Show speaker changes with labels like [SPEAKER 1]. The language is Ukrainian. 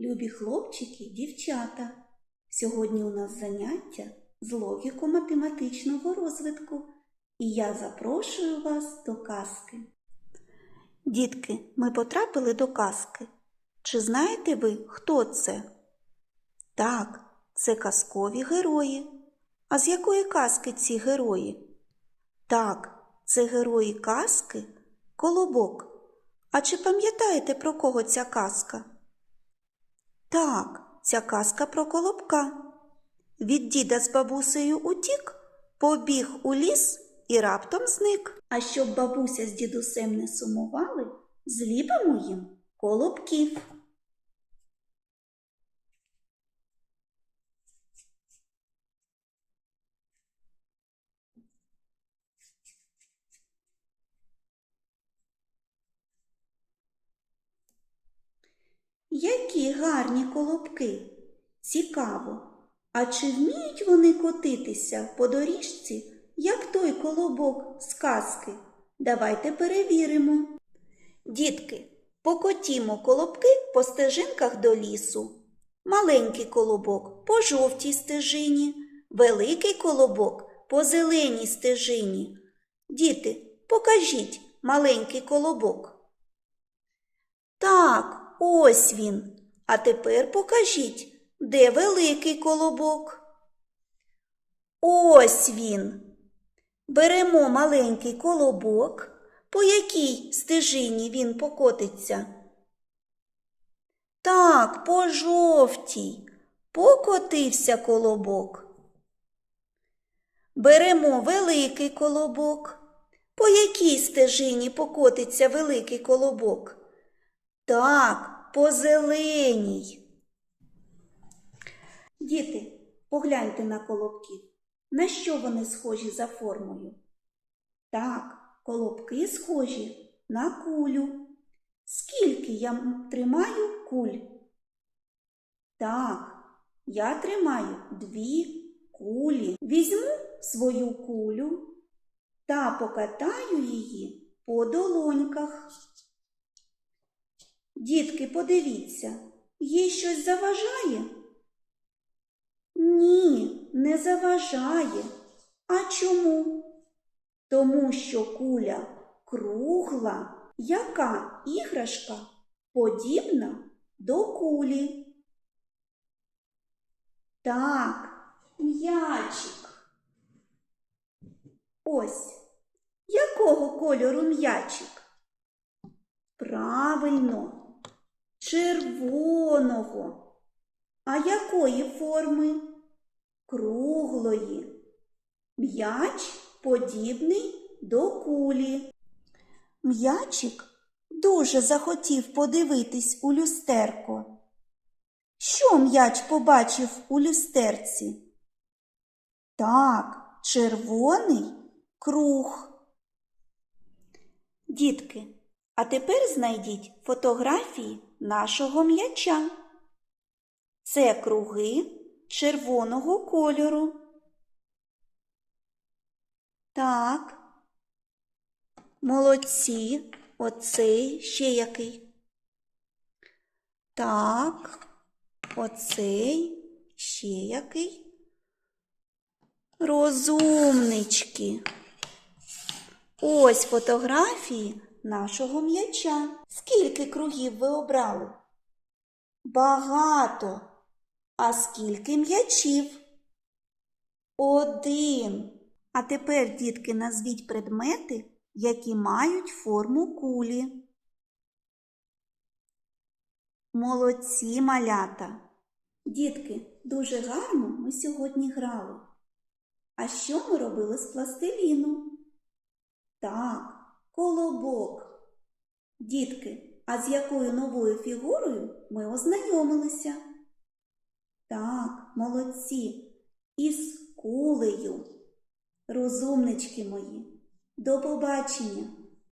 [SPEAKER 1] любі хлопчики, дівчата. Сьогодні у нас заняття з логіко-математичного розвитку, і я запрошую вас до казки. Дітки, ми потрапили до казки. Чи знаєте ви, хто це? Так, це казкові герої. А з якої казки ці герої? Так, це герої казки Колобок. А чи пам'ятаєте, про кого ця казка? Так, ця казка про Колобка. Від діда з бабусею утік, побіг у ліс і раптом зник. А щоб бабуся з дідусем не сумували, зліпимо їм колобків. Які гарні колобки. Цікаво. А чи вміють вони котитися по доріжці, як той колобок з казки? Давайте перевіримо. Дітки, покотімо колобки по стежинках до лісу. Маленький колобок по жовтій стежині, великий колобок по зеленій стежині. Діти, покажіть маленький колобок. Так, ось він. А тепер покажіть, де великий колобок. Ось він. Беремо маленький колобок, по якій стежині він покотиться. Так, по жовтій. Покотився колобок. Беремо великий колобок. По якій стежині покотиться великий колобок? Так, по зеленій. Діти, погляньте на колобків. На що вони схожі за формою? Так, колобки схожі на кулю. Скільки я тримаю куль? Так, я тримаю дві кулі. Візьму свою кулю та покатаю її по долоньках. Дітки, подивіться, їй щось заважає? Ні, не заважає. А чому? Тому що куля кругла, яка іграшка подібна до кулі. Так, м'ячик. Ось, якого кольору м'ячик? Правильно, червоного. А якої форми? Круглої. М'яч подібний до кулі. М'ячик дуже захотів подивитись у люстерко. Що м'яч побачив у люстерці? Так, червоний круг. Дітки, а тепер знайдіть фотографії нашого м'яча. Це круги червоного кольору. Так. Молодці. Оцей ще який. Так. Оцей ще який. Розумнички. Ось фотографії нашого м'яча. Скільки кругів ви обрали? Багато. А скільки м'ячів? Один. А тепер, дітки, назвіть предмети, які мають форму кулі. Молодці малята. Дітки, дуже гарно ми сьогодні грали. А що ми робили з пластиліну? Так, колобок. Дітки, а з якою новою фігурою ми ознайомилися? Так, молодці. Із кулею. Розумнички мої. До побачення!